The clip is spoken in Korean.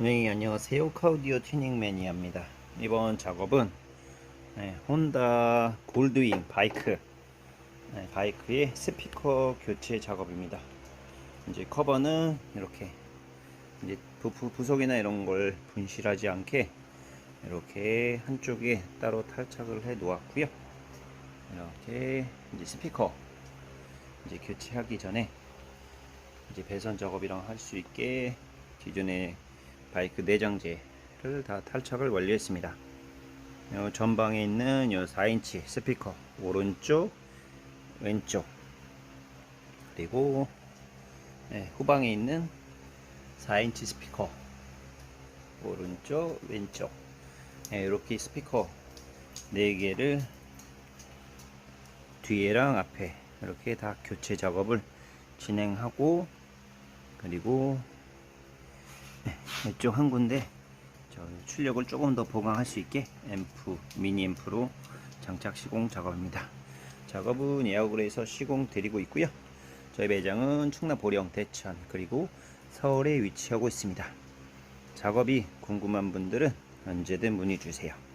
네, 안녕하세요. 카우디오 튜닝 매니아입니다. 이번 작업은 네, 혼다 골드윙 바이크 네, 바이크의 스피커 교체 작업입니다. 이제 커버는 이렇게 이제 부프 부속이나 이런 걸 분실하지 않게 이렇게 한쪽에 따로 탈착을 해 놓았고요. 이렇게 이제 스피커 이제 교체하기 전에 이제 배선 작업이랑 할 수 있게 기존의 바이크 내장재를 다 탈착을 완료했습니다. 요 전방에 있는 요 4인치 스피커 오른쪽 왼쪽 그리고 네, 후방에 있는 4인치 스피커 오른쪽 왼쪽 네, 이렇게 스피커 4개를 뒤에랑 앞에 이렇게 다 교체 작업을 진행하고 그리고 네, 이쪽 한 군데 저 출력을 조금 더 보강할 수 있게 앰프 미니 앰프로 장착 시공 작업입니다. 작업은 예약을 해서 시공 드리고 있고요. 저희 매장은 충남 보령 대천 그리고 서울에 위치하고 있습니다. 작업이 궁금한 분들은 언제든 문의 주세요.